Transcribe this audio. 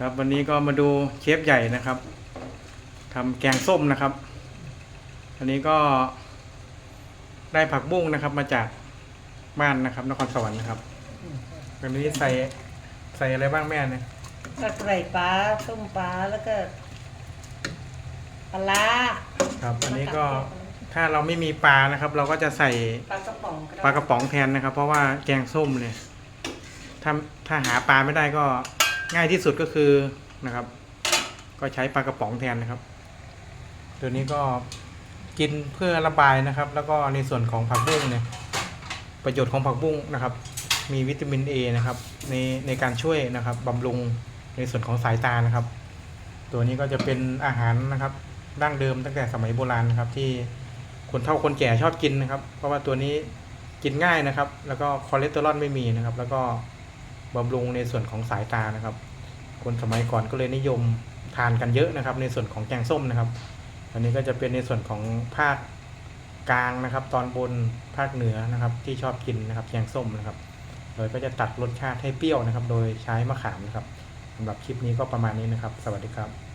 ครับวันนี้ก็มาดูเชฟใหญ่นะครับทำแกงส้มนะครับ อันนี้ก็ได้ผักบุ้งนะครับ มาจากบ้านนะครับนครสวรรค์นะครับวันนี้ใส่ใส่อะไรบ้างแม่เนี่ยก็ใส่ปลาต้มปลาแล้วก็ปลาร้าครับอันนี้ก็ถ้าเราไม่มีปลานะครับ เราก็จะใส่ปลากระป๋องก็ได้ปลากระป๋องแทนนะครับ เพราะว่าแกงส้มเนี่ยถ้าถ้าหาปลาไม่ได้ก็ ง่ายที่สุดก็คือนะครับ ก็ใช้ปลากระป๋องแทนนะครับ ตัวนี้ก็กินเพื่อระบายนะครับ แล้วก็ในส่วนของผักบุ้งเนี่ยประโยชน์ของผักบุ้งนะครับ มีวิตามิน A นะครับในในการช่วยนะครับบำรุงในส่วนของสายตานะครับ ตัวนี้ก็จะเป็นอาหารนะครับดั้งเดิมตั้งแต่สมัยโบราณนะครับ ที่คนเฒ่าคนแก่ชอบกินนะครับ เพราะว่าตัวนี้กินง่ายนะครับ แล้วก็คอเลสเตอรอลไม่มีนะครับ แล้วก็ บำรุงในส่วนของสายตานะครับ คนสมัยก่อนก็เลยนิยมทานกันเยอะนะครับ ในส่วนของแกงส้มนะครับ อันนี้ก็จะเป็นในส่วนของภาคกลางนะครับ ตอนบนภาคเหนือนะครับ ที่ชอบกินนะครับแกงส้มนะครับ โดยก็จะตัดรสชาติให้เปรี้ยวนะครับ โดยใช้มะขามนะครับสำหรับคลิปนี้ก็ประมาณนี้นะครับ สวัสดีครับ